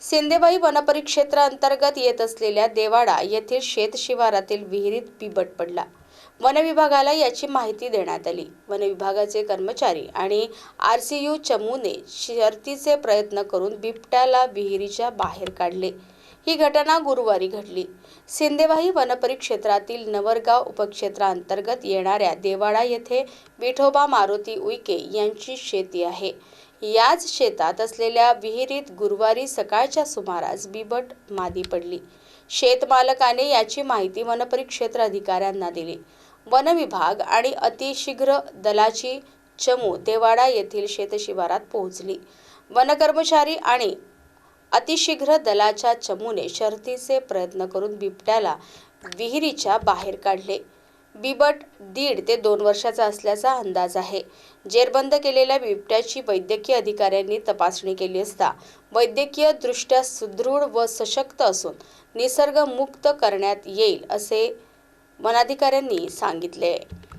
सिंदेबाई वनपरिक्षेत्राअंतर्गत येत असलेल्या देवाडा येथील शेत शिवारातील विहिरीत बिबट पडला. वनविभागाला याची माहिती देण्यात आली. वनविभागाचे कर्मचारी आणि आर सी यू चमूने शर्तीचे प्रयत्न करून बिबट्याला विहिरीच्या बाहेर काढले. ही घटना गुरुवारी घडली. सिंदेवाही वनपरिक्षेत्रातील नवरगाव उपक्षेत्रांतर्गत येणाऱ्या देवाडा येथे विठोबा मारुती उईके यांची शेती आहे. याच शेतात असलेल्या विहिरीत गुरुवारी सकाळच्या सुमारास बिबट मादी पडली. शेतमालकाने याची माहिती वनपरिक्षेत्र अधिकाऱ्यांना दिली. वन विभाग आणि अतिशीघ्र दलाची चमू देवाडा येथील शेतशिवारात पोहोचली. वनकर्मचारी आणि अतिशीघ्र दलाच्या चमूने शर्थीचे प्रयत्न करून बिबट्याला विहिरीच्या बाहेर काढले. बिबट दीड ते दोन वर्षाचा असल्याचा अंदाज आहे. जेरबंद केलेल्या बिबट्याची वैद्यकीय अधिकाऱ्यांनी तपासणी केली असता वैद्यकीय दृष्ट्या सुदृढ व सशक्त असून निसर्गमुक्त करण्यात येईल असे वनाधिकाऱ्यांनी सांगितले.